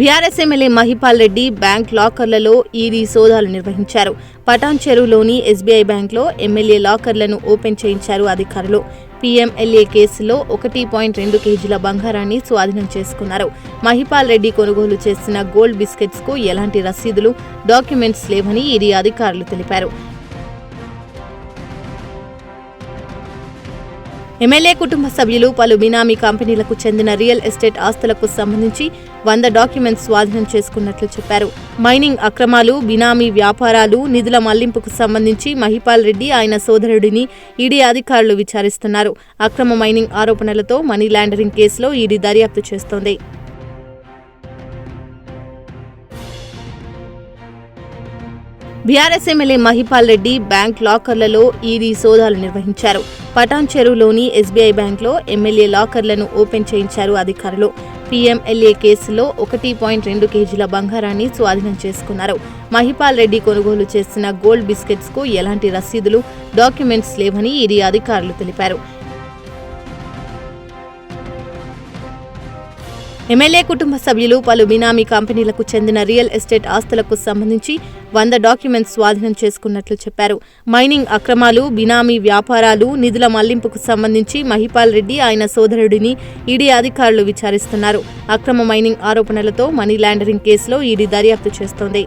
BRS MLA Mahipal Reddy bank లాకర్లలో ED సోదాలు నిర్వహించారు. పటాన్ చెరువులోని ఎస్బీఐ బ్యాంక్లో ఎమ్మెల్యే లాకర్లను ఓపెన్ చేయించారు అధికారులు. పీఎంఎల్ఏ కేసులో ఒకటి పాయింట్ రెండు కేజీల బంగారాన్ని స్వాధీనం చేసుకున్నారు. మహిపాల్ రెడ్డి కొనుగోలు చేసిన గోల్డ్ బిస్కెట్స్కు ఎలాంటి రసీదులు డాక్యుమెంట్స్ లేవని ఈడీ అధికారులు తెలిపారు. ఎమ్మెల్యే కుటుంబ సభ్యులు పలు బినామీ కంపెనీలకు చెందిన రియల్ ఎస్టేట్ ఆస్తులకు సంబంధించి వంద డాక్యుమెంట్స్ స్వాధీనం చేసుకున్నట్లు చెప్పారు. మైనింగ్ అక్రమాలు బినామీ వ్యాపారాలు నిధుల మళ్ళింపుకు సంబంధించి మహిపాల్ రెడ్డి ఆయన సోదరుడిని ఈడీ అధికారులు విచారిస్తున్నారు. అక్రమ మైనింగ్ ఆరోపణలతో మనీ లాండరింగ్ కేసులో ఈడీ దర్యాప్తు చేస్తోంది. BRS MLA Mahipal Reddy bank లాకర్లలో ED సోదాలు నిర్వహించారు. పటాన్ చెరువులోని ఎస్బీఐ బ్యాంక్లో ఎమ్మెల్యే లాకర్లను ఓపెన్ చేయించారు అధికారులు. పీఎంఎల్ఏ కేసులో ఒకటి పాయింట్ రెండు కేజీల బంగారాన్ని స్వాధీనం చేసుకున్నారు. మహిపాల్ రెడ్డి కొనుగోలు చేసిన గోల్డ్ బిస్కెట్స్కు ఎలాంటి రసీదులు డాక్యుమెంట్స్ లేవని ఈడీ అధికారులు తెలిపారు. ఎమ్మెల్యే కుటుంబ సభ్యులు పలు బినామీ కంపెనీలకు చెందిన రియల్ ఎస్టేట్ ఆస్తులకు సంబంధించి వంద డాక్యుమెంట్స్ స్వాధీనం చేసుకున్నట్లు చెప్పారు. మైనింగ్ అక్రమాలు బినామీ వ్యాపారాలు నిధుల మళ్ళింపుకు సంబంధించి మహిపాల్ రెడ్డి ఆయన సోదరుడిని ఈడీ అధికారులు విచారిస్తున్నారు. అక్రమ మైనింగ్ ఆరోపణలతో మనీ లాండరింగ్ కేసులో ఈడీ దర్యాప్తు చేస్తోంది.